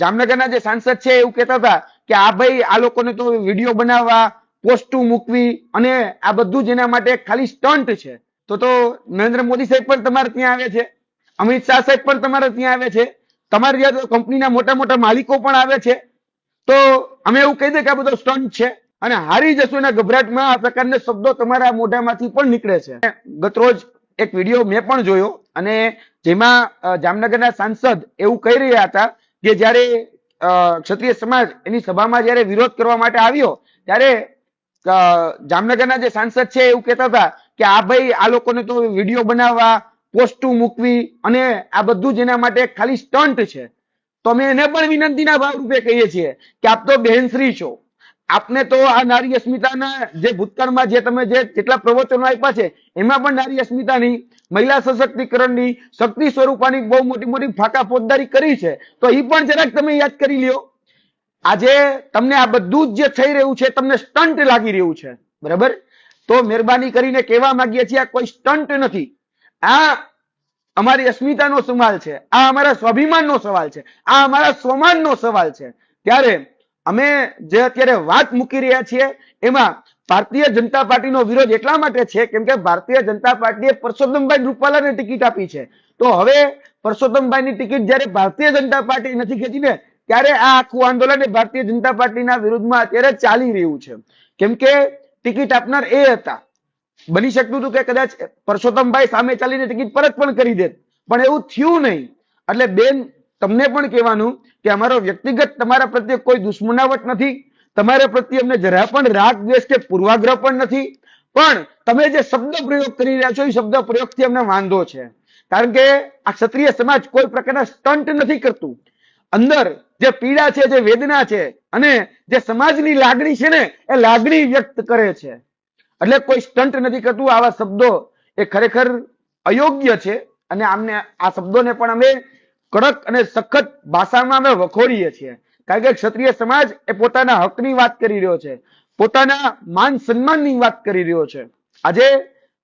જામનગરના જે સાંસદ છે એવું કહેતા હતા કે આ ભાઈ આ લોકોને તો વીડિયો બનાવવા, પોસ્ટુ મૂકવી અને આ બધું જ એના માટે ખાલી સ્ટન્ટ છે. તો તો નરેન્દ્ર મોદી સાહેબ પણ તમારે ત્યાં આવે છે. અમિત શાહ સાહેબ પણ તમારે ત્યાં આવે છે. તમારી ત્યાં કંપનીના મોટા મોટા માલિકો પણ આવે છે. તો અમે એવું કહી દઈએ કે આ બધો સ્ટન્ટ છે. અને હારી જશો એના ગભરાટમાં આ પ્રકારના શબ્દો તમારા મોઢામાંથી પણ નીકળે છે. ગતરોજ એક વીડિયો મેં પણ જોયો અને જેમાં જામનગરના સાંસદ એવું કહી રહ્યા હતા કે જ્યારે ક્ષત્રિય સમાજ એની સભામાં જ્યારે વિરોધ કરવા માટે આવ્યો, ત્યારે જામનગરના જે સાંસદ છે એવું કહેતા હતા કે આ ભાઈ આ લોકોને તો વીડિયો બનાવવા, પોસ્ટું મૂકવી અને આ બધું જ એના માટે ખાલી સ્ટન્ટ છે. તો અમે એને પણ વિનંતીના ભાવરૂપે કહીએ છીએ કે આપ તો બહેનશ્રી છો. આપને તો આ નારી અસ્મિતાના જે ભૂતકાળમાં જે તમે જે કેટલા પ્રવચનો આપ્યા છે, એમાં પણ નારી અસ્મિતાની મહિલા સશક્તિકરણની શક્તિ સ્વરૂપાની બહુ મોટી મોટી ફાકા ફોજદારી કરી છે. તો એ પણ જરાક તમે યાદ કરી લ્યો. આજે તમને આ બધું જ જે થઈ રહ્યું છે, તમને સ્ટન્ટ લાગી રહ્યું છે. બરાબર? તો મહેરબાની કરીને કહેવા માંગીએ છીએ, આ કોઈ સ્ટન્ટ નથી. આ અમારી અસ્મિતાનો સવાલ છે. આ અમારા સ્વાભિમાનનો સવાલ છે. આ અમારા સ્વમાનનો સવાલ છે. ત્યારે અમે જે અત્યારે વાત મૂકી રહ્યા છીએ, એમાં ભારતીય જનતા પાર્ટીનો વિરોધ એટલા માટે છે, કેમ કે ભારતીય જનતા પાર્ટીએ પરસોત્તમભાઈ રૂપાલાને ટિકિટ આપી છે. તો હવે પરસોત્તમભાઈની ટિકિટ જ્યારે ભારતીય જનતા પાર્ટી નથી ખેંચી ને ત્યારે આ આખું આંદોલન ભારતીય જનતા પાર્ટીના વિરુદ્ધમાં અત્યારે ચાલી રહ્યું છે. કેમ કે ટિકિટ આપનાર એ હતા. બની શકતું હતું કે કદાચ પરસોત્તમભાઈ સામે ચાલીને ટિકિટ પરત પણ કરી દેત. પણ એવું થયું નહીં. એટલે બેન તમને પણ કહેવાનું કે અમારો વ્યક્તિગત તમારા પ્રત્યે કોઈ દુશ્મનાવટ નથી. તમારા પ્રત્યે અમને જરા પણ રાગ, દ્વેષ કે પૂર્વાગ્રહ પણ નથી. પણ તમે જે શબ્દ પ્રયોગ કરી રહ્યા છો, એ શબ્દ પ્રયોગથી અમને વાંધો છે. કારણ કે આ ક્ષત્રિય સમાજ કોઈ પ્રકારના સ્ટન્ટ નથી કરતું. અંદર જે પીડા છે, જે વેદના છે અને જે સમાજની લાગણી છે ને, એ લાગણી વ્યક્ત કરે છે. એટલે કોઈ સ્ટન્ટ નથી કરતું. આવા શબ્દો એ ખરેખર અયોગ્ય છે અને આમને આ શબ્દોને પણ અમે કડક અને સખત ભાષામાં અમે વખોડીએ છીએ. કારણ કે ક્ષત્રિય સમાજ એ પોતાના હકની વાત કરી રહ્યો છે. પોતાના માન સન્માનની વાત કરી રહ્યો છે. આજે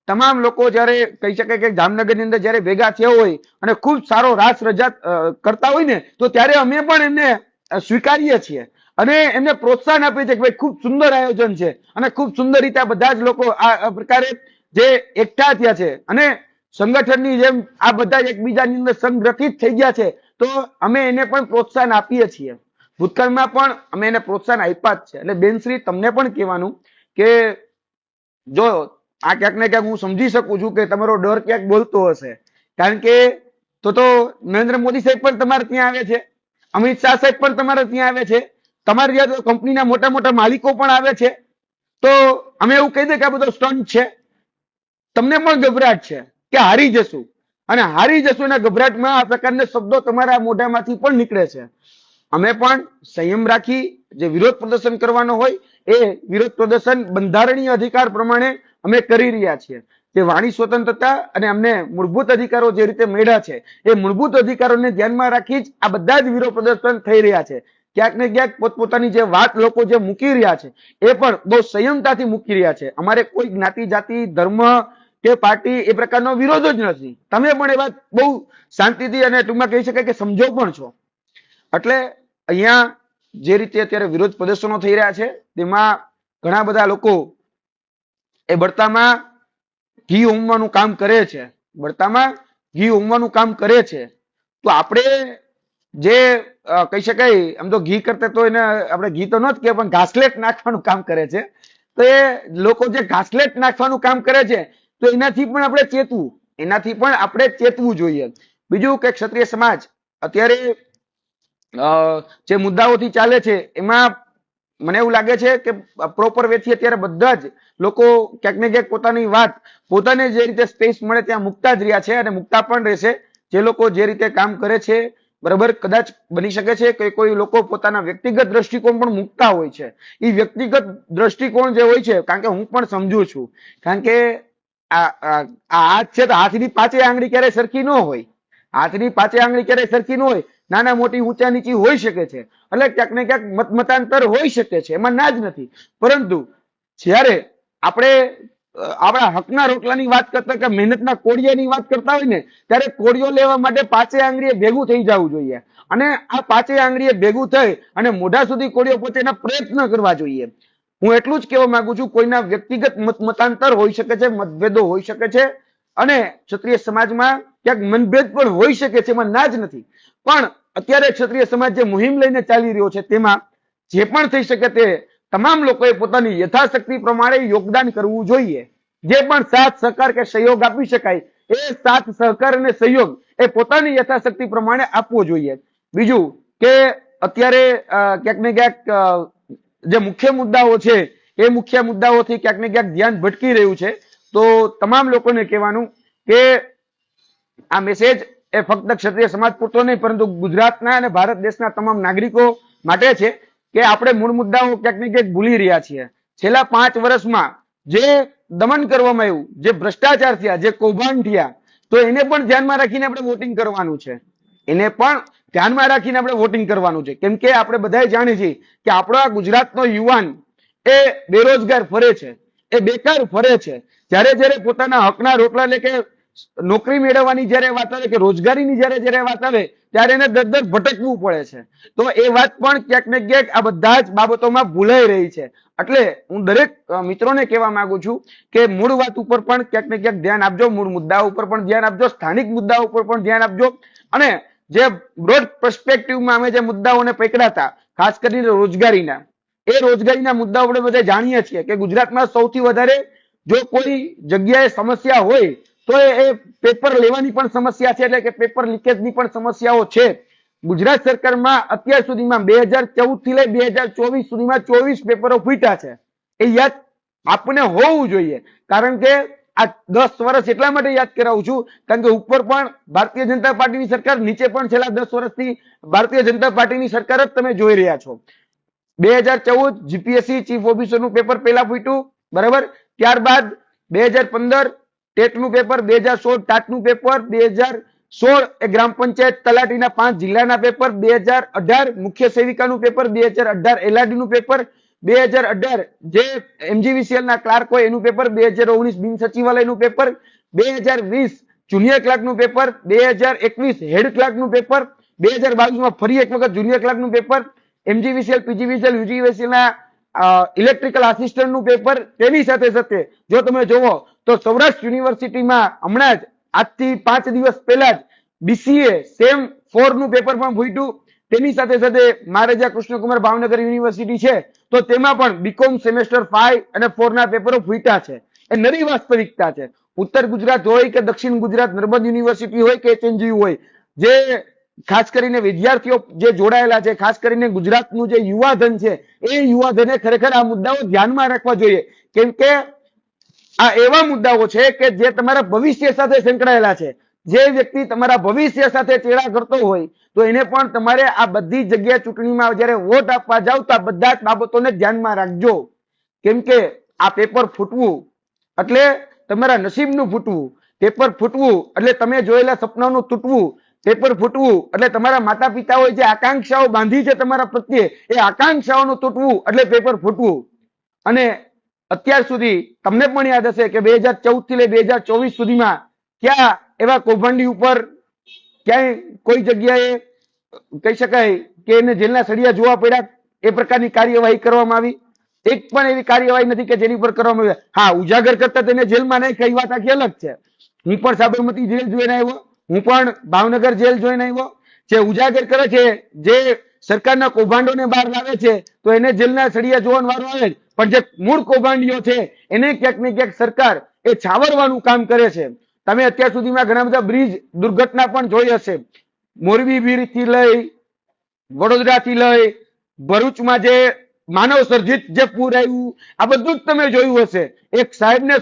તમામ લોકો જ્યારે કહી શકાય કે જામનગરની અંદર જ્યારે ભેગા થયા હોય અને ખૂબ સારો રાસ રજા કરતા હોય ને, તો ત્યારે અમે પણ એમને સ્વીકારીએ છીએ. અને એમને પ્રોત્સાહન આપીએ છીએ કે ભાઈ ખૂબ સુંદર આયોજન છે. અને ખૂબ સુંદર રીતે બધા જ લોકો આ પ્રકારે જે એકઠા થયા છે. અને સંગઠનની જેમ આ બધા એકબીજાની અંદર સંગઠિત થઈ ગયા છે, તો અમે એને પણ પ્રોત્સાહન આપીએ છીએ. ભૂતકાળમાં પણ અમે એને પ્રોત્સાહન આપ્યા જ છે. એટલે બેનશ્રી તમને પણ કહેવાનું કે જો આ ક્યાંક ને ક્યાંક હું સમજી શકું છું કે તમારો ડર ક્યાંક બોલતો હશે. કારણ કે તો તો નરેન્દ્ર મોદી સાહેબ પણ તમારે ત્યાં આવે છે. અમિત શાહ સાહેબ પણ તમારે ત્યાં આવે છે. તમારી ત્યાં કંપનીના મોટા મોટા માલિકો પણ આવે છે. તો અમે એવું કહી દઈએ કે આ બધો સ્ટન્ટ છે. તમને પણ ગભરાટ છે. કે હારી જશું. અને હારી જશું એના ગભરાટમાં આ પ્રકારના શબ્દો તમારા મોઢામાંથી પણ નીકળે છે. અમે પણ સંયમ રાખી જે વિરોધ પ્રદર્શન કરવાનો હોય એ વિરોધ પ્રદર્શન બંધારણીય અધિકાર પ્રમાણે અમે કરી રહ્યા છીએ. જે વાણી સ્વતંત્રતા અને અમને મૂળભૂત અધિકારો જે રીતે મળ્યા છે, એ મૂળભૂત અધિકારોને ધ્યાનમાં રાખી જ આ બધા જ વિરોધ પ્રદર્શન થઈ રહ્યા છે. ક્યાંક ને ક્યાંક પોતપોતાની જે વાત લોકો જે મૂકી રહ્યા છે, એ પણ બહુ સંયમતાથી મૂકી રહ્યા છે. અમારે કોઈ જ્ઞાતિ, જાતિ, ધર્મ કે પાર્ટી એ પ્રકારનો વિરોધ જ નથી. તમે પણ એ વાત બહુ શાંતિથી અને ટૂંકમાં કહી શકાય કે સમજો પણ છો. એટલે અહીંયા જે રીતે અત્યારે વિરોધ પ્રદર્શનો થઈ રહ્યા છે, તેમાં ઘણા બધા લોકો એ બળતામાં ઘી ઉમવાનું કામ કરે છે. બળતામાં ઘી ઉમવાનું કામ કરે છે. તો આપણે જે કહી શકાય, આમ તો ઘી કરતા તો એને, આપણે ઘી તો ન જ કે પણ ઘાસલેટ નાખવાનું કામ કરે છે. તો એ લોકો જે ઘાસલેટ નાખવાનું કામ કરે છે તો એનાથી પણ આપણે ચેતવું. એનાથી પણ આપણે ચેતવું જોઈએ. બીજું કે ક્ષત્રિય સમાજ, અત્યારે જે મુદ્દાઓથી ચાલે છે, એમાં મને એવું લાગે છે કે પ્રોપર વેથી અત્યારે બધા જ લોકો ક્યાંક ને ક્યાંક પોતાની વાત, પોતાને જે રીતે સ્પેસ મળે ત્યાં મુકતા જ રહ્યા છે અને મુકતા પણ રહેશે. જે લોકો જે રીતે કામ કરે છે, બરાબર, કદાચ બની શકે છે કે કોઈ લોકો પોતાના વ્યક્તિગત દ્રષ્ટિકોણ પણ મૂકતા હોય છે. એ વ્યક્તિગત દ્રષ્ટિકોણ જે હોય છે, કારણ કે હું પણ સમજુ છું. કારણ કે આ હાથ છે તો હાથની પાંચે આંગળી ક્યારેય સરખી ન હોય. હાથની પાંચે આંગળી ક્યારેય સરખી ન હોય. નાના, મોટી, ઊંચા, નીચી હોઈ શકે છે. એટલે ક્યાંક ને ક્યાંક મત, મતાંતર હોઈ શકે છે. એમાં ના જ નથી. પરંતુ જ્યારે આપણે આપણા હકના રોટલાની વાત કરતા કે મહેનતના કોડિયાની વાત કરતા હોય ને, ત્યારે કોડિયો લેવા માટે પાંચે આંગળીએ ભેગું થઈ જવું જોઈએ. અને આ પાંચે આંગળીએ ભેગું થઈ અને મોઢા સુધી કોડિયો એના પ્રયત્ન કરવા જોઈએ. હું એટલું જ કહેવા માંગુ છું, કોઈના વ્યક્તિગત મત, મતાંતર હોઈ શકે છે, મતભેદો હોઈ શકે છે અને ક્ષત્રિય સમાજમાં ક્યાંક મનભેદ પણ હોઈ શકે છે, એમાં ના જ નથી. પણ અત્યારે ક્ષત્રિય સમાજ જે મુહિમ લઈને ચાલી રહ્યો છે, તેમાં જે પણ થઈ શકે તે તમામ લોકોએ પોતાની યથાશક્તિ પ્રમાણે યોગદાન કરવું જોઈએ. જે પણ સાથ, સહકાર કે સહયોગ આપી શકાય, એ સાથ, સહકાર અને સહયોગ એ પોતાની યથાશક્તિ પ્રમાણે આપવો જોઈએ. બીજું કે અત્યારે ક્યાંક ને ક્યાંક જે મુખ્ય મુદ્દાઓ છે, એ મુખ્ય મુદ્દાઓથી ક્યાંક ને ક્યાંક ધ્યાન ભટકી રહ્યું છે. તો તમામ લોકોને કહેવાનું કે આ મેસેજ એ ફક્ત ક્ષત્રિય સમાજ પૂરતો નહીં, પરંતુ ગુજરાતના અને ભારત દેશના તમામ નાગરિકો માટે છે કે આપણે મૂળ મુદ્દાઓ ક્યાંક ને ક્યાંક ભૂલી રહ્યા છીએ. છેલ્લા પાંચ વર્ષમાં જે દમન કરવામાં આવ્યું, જે ભ્રષ્ટાચાર થયા, જે કૌભાંડ થયા, તો એને પણ ધ્યાનમાં રાખીને આપણે વોટિંગ કરવાનું છે. એને પણ ધ્યાનમાં રાખીને આપણે વોટિંગ કરવાનું છે. કેમ કે આપણે બધાએ જાણીએ છીએ કે આપણો ગુજરાતનો યુવાન એ બેરોજગાર ફરે છે, એ બેકાર ફરે છે. જ્યારે જ્યારે પોતાના હકના રોટલા એટલે કે નોકરી મેળવવાની જ્યારે વાત આવે કે રોજગારીની જ્યારે જ્યારે વાત આવે, ત્યારે એને દર દર ભટકવું પડે છે. તો એ વાત પણ ક્યાંક ને ક્યાંક આ બધા જ બાબતોમાં ભૂલાઈ રહી છે. એટલે હું દરેક મિત્રોને કહેવા માંગુ છું કે મૂળ વાત ઉપર પણ ક્યાંક ને ક્યાંક ધ્યાન આપજો, મૂળ મુદ્દાઓ ઉપર પણ ધ્યાન આપજો, સ્થાનિક મુદ્દાઓ ઉપર પણ ધ્યાન આપજો. અને જે બ્રોડ પર્સ્પેક્ટિવમાં અમે જે મુદ્દાઓને પકડ્યા ખાસ કરીને રોજગારીના, એ રોજગારીના મુદ્દાઓ આપણે બધા જાણીએ છીએ કે ગુજરાતમાં સૌથી વધારે જો કોઈ જગ્યાએ સમસ્યા હોય, તો એ એ પેપર લેવાની પણ સમસ્યા છે, એટલે કે પેપર લીકેજની પણ સમસ્યાઓ છે. ગુજરાત સરકારમાં અત્યાર સુધીમાં બે હજાર ચૌદથી લઈ બે હજાર ચોવીસ સુધીમાં ચોવીસ પેપરો ફૂટ્યા છે. એ યાદ આપણને હોવું જોઈએ, કારણ કે આ દસ વર્ષ એટલા માટે યાદ કરાવું છું, કારણ કે ઉપર પણ ભારતીય જનતા પાર્ટીની સરકાર, નીચે પણ છેલ્લા દસ વર્ષથી ભારતીય જનતા પાર્ટીની સરકાર જ તમે જોઈ રહ્યા છો. બે હજાર ચૌદ જીપીએસસી ચીફ ઓફિસરનું પેપર પહેલા ફૂટ્યું, બરાબર? ત્યારબાદ બે હજાર પંદર ટેટનું પેપર બે હજાર સોળ ટાટનું પેપર બે હજાર સોળ એ ગ્રામ પંચાયત તલાટીના પાંચ જિલ્લાના પેપર બે હજાર અઢાર મુખ્ય સેવિકાનું પેપર બે હજાર અઢાર એલઆરડી નું પેપર બે હજાર અઢાર, જે એમજીવીસીએલ ના ક્લાર્ક હોય એનું પેપર બે હજાર ઓગણીસ બિન સચિવાલયનું પેપર બે હજાર વીસ જુનિયર ક્લાર્કનું પેપર બે હજાર એકવીસ હેડ ક્લાર્કનું પેપર બે હજાર બાવીસમાં ફરી એક વખત જુનિયર ક્લાર્કનું પેપર એમજીવીસીએલ પીજીવીસીએલ યુજીવીસીએલ ના ઇલેક્ટ્રિકલ આસિસ્ટન્ટનું પેપર તેની સાથે સાથે જો તમે જોવો તો સૌરાષ્ટ્ર યુનિવર્સિટીમાં હમણાં જ આજથી પાંચ દિવસ પહેલા જ બીસીએ સેમ ફોરનું પેપર પણ ફૂટ્યું તેની સાથે સાથે મહારાજા કૃષ્ણકુમાર ભાવનગર યુનિવર્સિટી છે, તો તેમાં પણ બીકોમ સેમેસ્ટર ફાઈવ અને ફોર ના પેપરો ફૂટ્યા છે. એ નરી વાસ્તવિકતા છે. ઉત્તર ગુજરાત હોય કે દક્ષિણ ગુજરાત, નર્મદ યુનિવર્સિટી હોય કે એચએનજીયુ હોય, જે ખાસ કરીને વિદ્યાર્થીઓ જે જોડાયેલા છે, ખાસ કરીને ગુજરાતનું જે યુવાધન છે, એ યુવાધને ખરેખર આ મુદ્દાઓ ધ્યાનમાં રાખવા જોઈએ. કેમ કે આ એવા મુદ્દાઓ છે કે જે તમારા ભવિષ્ય સાથે સંકળાયેલા છે. જે વ્યક્તિ તમારા ભવિષ્ય સાથે ચેડા કરતો હોય, તો એને પણ તમારે આ બધી જગ્યાએ ચૂંટણીમાં જ્યારે વોટ આપવા જાવ તો આ બધા જ બાબતોને ધ્યાનમાં રાખજો. કેમ કે આ પેપર ફૂટવું એટલે તમારા નસીબનું ફૂટવું, પેપર ફૂટવું એટલે તમે જોયેલા સપનાનું તૂટવું, પેપર ફૂટવું એટલે તમારા માતા પિતાઓએ જે આકાંક્ષાઓ બાંધી છે તમારા પ્રત્યે, એ આકાંક્ષાઓનું તૂટવું એટલે પેપર ફૂટવું. અને અત્યાર સુધી તમને પણ યાદ હશે કે બે હજાર ચૌદથી લઈ બે હજાર ચોવીસ સુધીમાં ક્યાં એવા કૌભાંડી ઉપર ક્યાંય કોઈ જગ્યાએ કહી શકાય કે એને જેલના સળિયા જોવા પડ્યા, એ પ્રકારની કાર્યવાહી કરવામાં આવી. એક પણ એવી કાર્યવાહી નથી કે જેની પર કરવામાં આવી. હા, ઉજાગર કરતા તેને જેલમાં નહીં કઈ વાત આખી અલગ છે. હું પણ સાબરમતી જેલ જોઈને આવ્યો. હું પણ ભાવનગર જેલ જોઈને આવ્યો. જે ઉજાગર કરે છે, જે સરકારના કૌભાંડોને બહાર લાવે છે, તો એને જેલના સળિયા જોવાનો વારો આવે પણ જે મૂળ કૌભાંડીઓ છે, એને ક્યાંક ને ક્યાંક સરકાર એ છાવરવાનું કામ કરે છે. તમે અત્યાર સુધીમાં ઘણા બધા બ્રિજ દુર્ઘટના પણ જોઈ હશે. મોરબી બ્રિજથી લઈ, વડોદરાથી લઈ, ભરૂચમાં જે માનવ સર્જિત જે પૂર આવ્યું, આ બધું જ તમે જોયું હશે. એક સાહેબને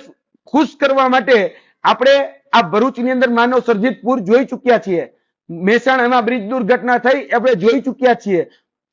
ખુશ કરવા માટે આપણે આ ભરૂચની અંદર માનવ સર્જિત પૂર જોઈ ચુક્યા છીએ. મહેસાણામાં બ્રિજ દુર્ઘટના થઈ, આપણે જોઈ ચુક્યા છીએ.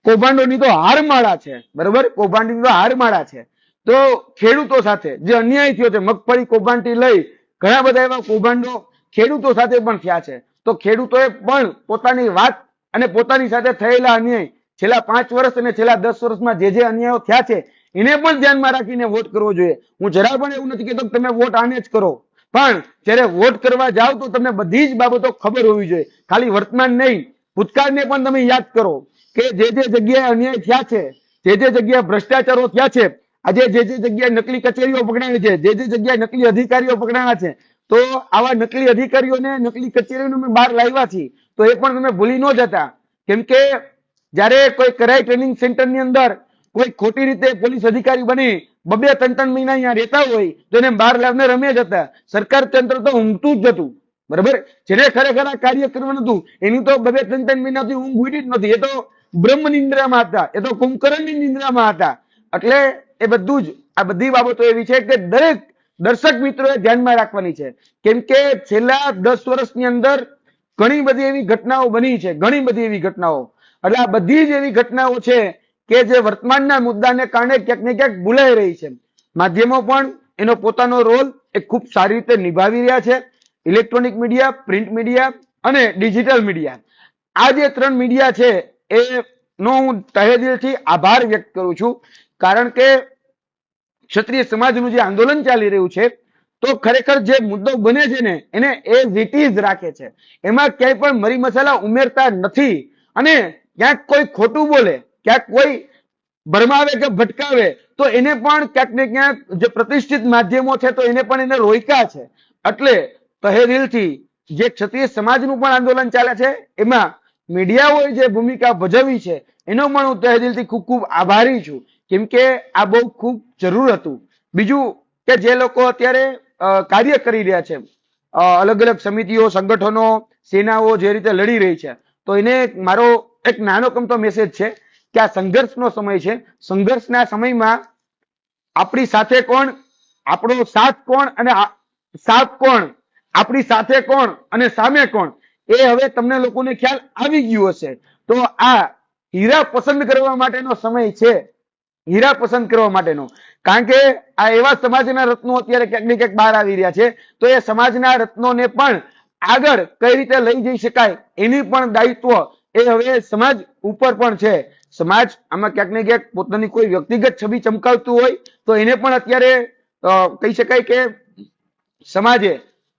કૌભાંડોની તો હારમાળા છે, બરોબર? કૌભાંડની તો હારમાળા છે. તો ખેડૂતો સાથે જે અન્યાય થયો છે, મગફળી કૌભાંડથી લઈ ઘણા બધા એવા કૌભાંડો ખેડૂતો સાથે પણ થયા છે. તો ખેડૂતોએ પણ પોતાની વાત અને પોતાની સાથે થયેલા અન્યાય છેલ્લા પાંચ વર્ષ અને છેલ્લા દસ વર્ષમાં જે જે અન્યાયો થયા છે, એને પણ ધ્યાનમાં રાખીને વોટ કરવો જોઈએ. હું જરા પણ એવું નથી કહેતો તમે વોટ આને જ કરો. પણ જ્યારે વોટ કરવા જાઓ તો તમને બધી જ બાબતો ખબર હોવી જોઈએ. ખાલી વર્તમાન નહીં, ભૂતકાળને પણ તમે યાદ કરો કે જે જે જગ્યાએ અન્યાય થયા છે, જે જે જગ્યાએ ભ્રષ્ટાચારો થયા છે આજે જે જે જગ્યાએ નકલી કચેરીઓ પકડાયેલી છે, જે જે જગ્યાએ નકલી અધિકારીઓ પકડાયા છે, તો આવા નકલી અધિકારીઓને નકલી કચેરીઓને બહાર લાવ્યા છીએ, તો એ પણ તમે ભૂલી ન જતા. કેમ કે જ્યારે કોઈ કરાઈ ટ્રેનિંગ સેન્ટરની અંદર કોઈ ખોટી રીતે પોલીસ અધિકારી બની, બબે ત્રણ ત્રણ મહિના અહીંયા રહેતા હોય, તો એને બહાર લાવીને રમે જ હતા. સરકાર તંત્ર તો ઊંઘતું જ જતું બરાબર? જેને ખરેખર આ કાર્ય કરવાનું હતું, એની તો બબે ત્રણ ત્રણ મહિનાથી ઊંઘ ઉડી જ નથી એ તો બ્રહ્મ નિંદ્રામાં હતા. એ તો કુંભકર્ણની નિંદ્રામાં હતા. એટલે એ બધું જ. આ બધી બાબતો એવી છે કે દરેક દર્શક મિત્રોએ ધ્યાનમાં રાખવાની છે. કેમ કે છેલ્લા દસ વર્ષની અંદર ઘણી બધી એવી ઘટનાઓ બની છે. ઘણી બધી એવી ઘટનાઓ. એટલે આ બધી જ એવી ઘટનાઓ છે કે જે વર્તમાનના મુદ્દાને કારણે ક્યાંક ને ક્યાંક ભૂલાઈ રહી છે. માધ્યમો પણ એનો પોતાનો રોલ એ ખૂબ સારી રીતે નિભાવી રહ્યા છે. ઇલેક્ટ્રોનિક મીડિયા, પ્રિન્ટ મીડિયા અને ડિજિટલ મીડિયા. આ જે ત્રણ મીડિયા છે એ નો હું તહે દિલથી આભાર વ્યક્ત કરું છું. કારણ કે ક્ષત્રિય સમાજનું જે આંદોલન ચાલી રહ્યું છે, તો ખરેખર જે મુદ્દો બને છે ને, એને એઝ ઇટ રાખે છે. એમાં ક્યાંય પણ મરી મસાલા ઉમેરતા નથી. અને ક્યાંક કોઈ ખોટું બોલે, ક્યાંક કોઈ ભરમાવે કે ભટકાવે, તો એને પણ ક્યાંક ને ક્યાંક જે પ્રતિષ્ઠિત માધ્યમો છે, તો એને પણ એને રોયકા છે. એટલે તહે જે ક્ષત્રિય સમાજનું પણ આંદોલન ચાલે છે, એમાં મીડિયાઓએ જે ભૂમિકા ભજવી છે, એનો પણ હું તહે દિલથી ખૂબ ખૂબ આભારી છું. કેમ કે આ બહુ ખૂબ જરૂર હતું. બીજું કે જે લોકો અત્યારે કાર્ય કરી રહ્યા છે અલગ અલગ સમિતિઓ, સંગઠનો, સેનાઓ જે રીતે લડી રહી છે, તો એને મારો એક નાનો કમતો મેસેજ છે કે આ સંઘર્ષનો સમય છે. સંઘર્ષના સમયમાં આપણી સાથે કોણ? આપણો સાથ કોણ અને સાથ કોણ? આપણી સાથે કોણ અને સામે કોણ? એ હવે તમને લોકોને ખ્યાલ આવી ગયું હશે. તો આ હીરા પસંદ કરવા માટેનો સમય છે. હીરા પસંદ કરવા માટેનો. કારણ કે આ એવા સમાજના રત્નો અત્યારે ક્યાંક ને ક્યાંક બહાર આવી રહ્યા છે, તો એ સમાજના રત્નોને પણ આગળ કઈ રીતે લઈ જઈ શકાય એની પણ દાયિત્વ એ હવે સમાજ ઉપર પણ છે. સમાજ આમાં ક્યાંક ને ક્યાંક પોતાની કોઈ વ્યક્તિગત છબી ચમકાવતું હોય, તો એને પણ અત્યારે કહી શકાય કે સમાજે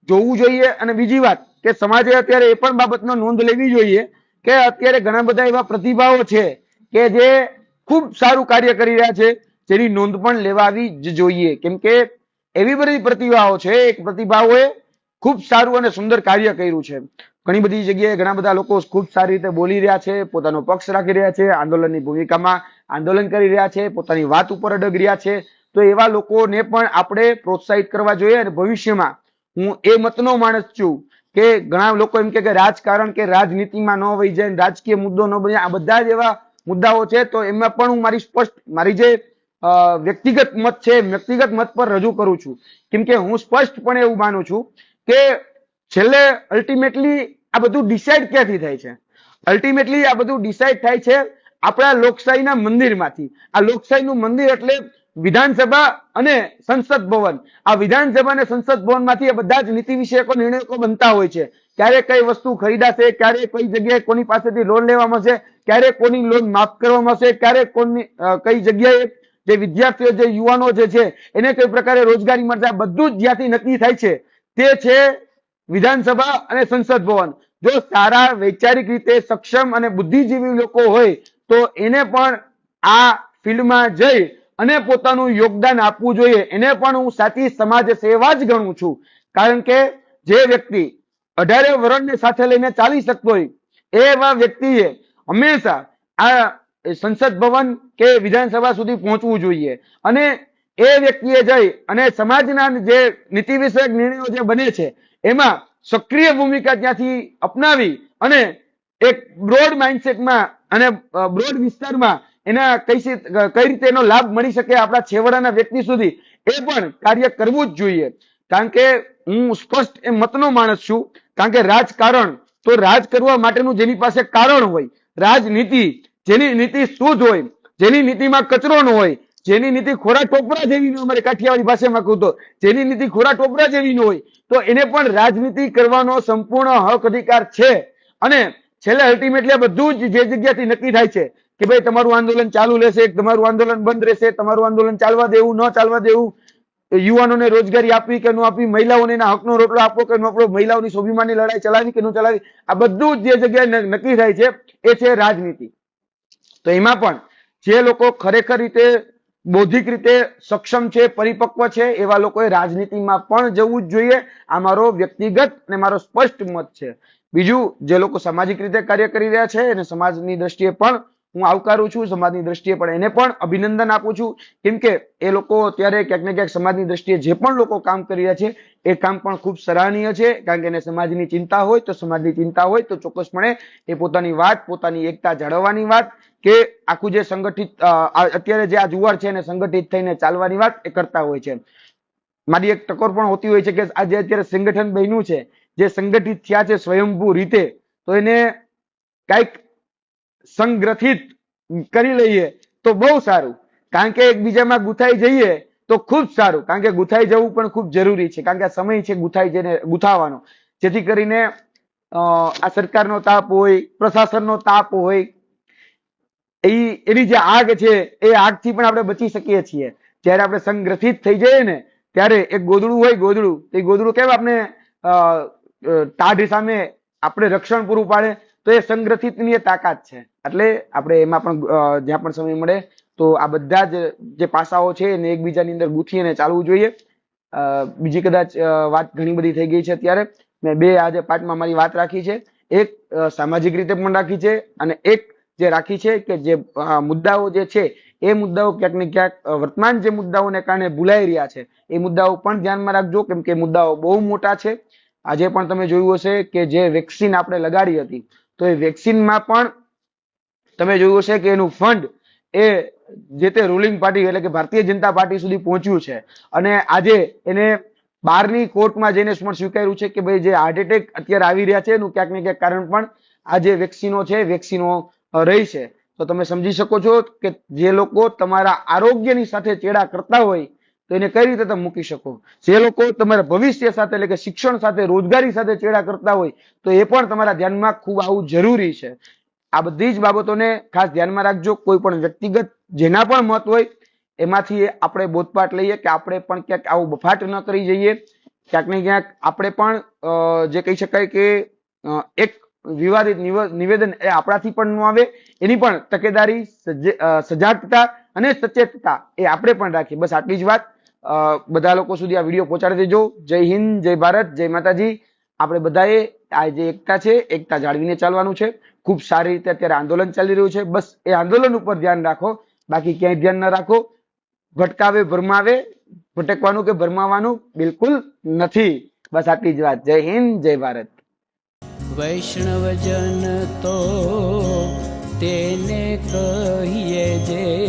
જોવું જોઈએ. અને બીજી વાત કે સમાજે અત્યારે એ પણ બાબતનો નોંધ લેવી જોઈએ કે અત્યારે ઘણા બધા એવા પ્રતિભાઓ છે કે જે ખૂબ સારું કાર્ય કરી રહ્યા છે. જેની નોંધ પણ લેવાવી જ જોઈએ. કેમ કે એવી બધી પ્રતિભાઓ છે. એક પ્રતિભાઓએ ખૂબ સારું અને સુંદર કાર્ય કર્યું છે. ઘણી બધી જગ્યાએ ઘણા બધા લોકો ખૂબ સારી રીતે બોલી રહ્યા છે, પોતાનો પક્ષ રાખી રહ્યા છે, આંદોલનની ભૂમિકામાં આંદોલન કરી રહ્યા છે, પોતાની વાત ઉપર અડગ રહ્યા છે. તો એવા લોકોને પણ આપણે પ્રોત્સાહિત કરવા જોઈએ અને ભવિષ્યમાં હું એ મતનો માણસ છું કે ઘણા લોકો એમ કે રાજકારણ કે રાજનીતિમાં ન વહી જાય રાજકીય મુદ્દો ન બને. આ બધા જ એવા મુદ્દાઓ છે, તો એમાં પણ હું મારી સ્પષ્ટ, મારી જે વ્યક્તિગત મત છે, વ્યક્તિગત મત પર રજૂ કરું છું. કેમ કે હું સ્પષ્ટપણે એવું માનું છું કે છેલ્લે અલ્ટિમેટલી આ બધું ડિસાઈડ ક્યાંથી થાય છે? અલ્ટિમેટલી આ બધું ડિસાઈડ થાય છે આપણા લોકશાહીના મંદિરમાંથી. આ લોકશાહીનું મંદિર એટલે વિધાનસભા અને સંસદ ભવન. આ વિધાનસભા અને સંસદ ભવનમાંથી બધા જ નીતિ વિષયકો નિર્ણયો બનતા હોય છે. ક્યારે કઈ વસ્તુ ખરીદાશે, ક્યારે કઈ જગ્યાએ કોની પાસેથી લોન લેવામાં આવશે ક્યારે કોની લોન માફ કરવામાં આવશે ક્યારે કોની કઈ જગ્યાએ જે વિદ્યાર્થીઓ, જે યુવાનો જે છે, એને કઈ પ્રકારે રોજગારી મળશે બધું જ જ્યાંથી નક્કી થાય છે, તે છે વિધાનસભા અને સંસદ ભવન. જો સારા વૈચારિક રીતે સક્ષમ અને બુદ્ધિજીવી લોકો હોય, તો એને પણ આ ફિલ્ડમાં જઈ અને પોતાનું યોગદાન આપવું જોઈએ. એને પણ હું સાચી સમાજ સેવા જ ગણું છું. કારણ કે જે વ્યક્તિ અઢારે વરણને સાથે લઈને ચાલી શકતો હોય, એવા વ્યક્તિએ હંમેશા આ સંસદ ભવન કે વિધાનસભા સુધી પહોંચવું જોઈએ. અને એ વ્યક્તિએ જઈ અને સમાજના જે નીતિ વિષયક નિર્ણયો જે બને છે, એમાં સક્રિય ભૂમિકા ત્યાંથી અપનાવી અને એક બ્રોડ માઇન્ડસેટમાં અને બ્રોડ વિસ્તારમાં એના કઈ કઈ રીતે એનો લાભ મળી શકે આપણા છેવાડાના વ્યક્તિ સુધી, એ પણ કાર્ય કરવું જ જોઈએ. કારણ કે હું સ્પષ્ટ એ મતનો માણસ છું. કારણ કે રાજકારણ, તો રાજ કરવા માટેનું જેની પાસે કારણ હોય રાજનીતિ, જેની નીતિ શુદ્ધ હોય જેની નીતિમાં કચરો ન હોય, જેની નીતિ ખોરા ટોપરા જેવી અમારે કાઠિયાવાડી ભાષામાં કહું તો, જેની નીતિ ખોરા ટોપરા જેવી ન હોય, તો એને પણ રાજનીતિ કરવાનો સંપૂર્ણ હક અધિકાર છે. અને છેલ્લે અલ્ટિમેટલી બધું જ જે જગ્યાથી નક્કી થાય છે કે ભાઈ તમારું આંદોલન ચાલુ રહેશે, તમારું આંદોલન બંધ રહેશે, તમારું આંદોલન ચાલવા દેવું, ન ચાલવા દેવું યુવાનોને રોજગારી આપવી કે ન આપવી, મહિલાઓને એના હકનો રોટલો આપવો કે ન આપવો, મહિલાઓની સ્વાભિમાનની લડાઈ ચલાવી કે ન ચલાવી, આ બધું જે જગ્યાએ નક્કી થાય છે, એ છે રાજનીતિ. તો એમાં પણ જે લોકો ખરેખર રીતે બૌદ્ધિક રીતે સક્ષમ છે, પરિપક્વ છે, એવા લોકોએ રાજનીતિમાં પણ જવું જ જોઈએ. આ મારો વ્યક્તિગત અને મારો સ્પષ્ટ મત છે. બીજું, જે લોકો સામાજિક રીતે કાર્ય કરી રહ્યા છે અને સમાજની દ્રષ્ટિએ પણ હું આવકારું છું સમાજની દ્રષ્ટિએ પણ એને પણ અભિનંદન આપું છું. કેમ કે એ લોકો અત્યારે ક્યાંક ને ક્યાંક સમાજની દ્રષ્ટિએ જે પણ લોકો કામ કરી રહ્યા છે, એ કામ પણ ખૂબ સરાહનીય છે. કારણ કે એને સમાજની ચિંતા હોય તો સમાજની ચિંતા હોય તો ચોક્કસપણે એ પોતાની વાત, પોતાની એકતા જાળવવાની વાત કે આખું જે સંગઠિત અત્યારે જે આ જુવાર છે એને સંગઠિત થઈને ચાલવાની વાત એ કરતા હોય છે. મારી એક ટકોર પણ હોતી હોય છે કે આજે અત્યારે સંગઠન બન્યું છે, જે સંગઠિત થયા છે સ્વયંભૂ રીતે, તો એને કંઈક સંગ્રથિત કરી લઈએ તો બહુ સારું. કારણ કે એકબીજામાં ગુથાઈ જઈએ તો ખૂબ સારું. કારણ કે ગુથાઈ જવું પણ ખૂબ જરૂરી છે. કારણ કે આ સમય છે ગુથાઈ જઈને ગુથાવાનો. જેથી કરીને આ સરકારનો તાપ હોય, પ્રશાસનનો તાપ હોય, એ, એની જે આગ છે, એ આગથી પણ આપણે બચી શકીએ છીએ. જ્યારે આપણે સંગ્રથિત થઈ જઈએ ને, ત્યારે એક ગોદડું હોય ગોદડું. તો એ ગોદડું કેમ આપણે ટાઢ સામે આપણે રક્ષણ પૂરું પાડે? તો એ સંગ્રથિતની એ તાકાત છે. એટલે આપણે એમાં પણ જ્યાં પણ સમય મળે તો આ બધા જ જે પાસાઓ છે એને એકબીજાની અંદર ગૂંથી અને ચાલવું જોઈએ. બીજી કદાચ વાત ઘણી બધી થઈ ગઈ છે અત્યારે. મેં બે આજે પાઠમાં મારી વાત રાખી છે. એક સામાજિક રીતે પણ રાખી છે અને એક જે રાખી છે કે જે મુદ્દાઓ જે છે એ મુદ્દાઓ ક્યાંક ને ક્યાંક વર્તમાન જે મુદ્દાઓને કારણે ભૂલાઈ રહ્યા છે. એ મુદ્દાઓ પણ ધ્યાનમાં રાખજો, કેમ કે મુદ્દાઓ બહુ મોટા છે. આજે પણ તમે જોયું હશે કે જે વેક્સિન આપણે લગાડી હતી તો એ વેક્સિનમાં પણ તમે જોયું હશે કે એનું ફંડ એ જે તે રૂલિંગ પાર્ટી એટલે કે ભારતીય જનતા પાર્ટી સુધી પહોંચ્યું છે. અને આજે એને બહારની કોર્ટમાં જઈને પણ સ્વીકાર્યું છે કે ભાઈ જે હાર્ટ એટેક અત્યારે આવી રહ્યા છે એનું ક્યાંક ને ક્યાંક કારણ પણ આ જે વેક્સિનો છે વેક્સિનો રહી છે. તો તમે સમજી શકો છો કે જે લોકો તમારા આરોગ્યની સાથે ચેડા કરતા હોય તો એને કઈ રીતે તમે મૂકી શકો? જે લોકો તમારા ભવિષ્ય સાથે એટલે કે શિક્ષણ સાથે, રોજગારી સાથે ચેડા કરતા હોય, તો એ પણ તમારા ધ્યાનમાં ખૂબ આવું જરૂરી છે. આ બધી જ બાબતોને ખાસ ધ્યાનમાં રાખજો. કોઈ પણ વ્યક્તિગત જેના પણ મત હોય, એમાંથી આપણે બોધપાઠ લઈએ કે આપણે પણ ક્યાંક આવું બફાટ ન કરી જઈએ. ક્યાંક ને ક્યાંક આપણે પણ જે કહી શકાય કે એક વિવાદિત નિવ- નિવેદન એ આપણાથી પણ ન આવે. એની પણ તકેદારી સજાગતા અને સચેતતા એ આપણે પણ રાખીએ. બસ આટલી જ વાત. બધા લોકો સુધી આ વીડિયો પહોંચાડી દેજો. જય હિન્દ, જય ભારત, જય માતાજી. આપણે બધાએ આ જે એકતા છે, એકતા જાળવીને ચાલવાનું છે. ખૂબ સારી રીતે અત્યારે આંદોલન ચાલી રહ્યું છે. બસ એ આંદોલન ઉપર ધ્યાન રાખો. બાકી ક્યાંય ધ્યાન ન રાખો. ભટકાવે, ભરમાવે, ભટકવાનું કે ભરમાવાનું બિલકુલ નથી. બસ આટલી જ વાત. જય હિન્દ, જય ભારત. વૈષ્ણવજન તો તેને કહીએ જે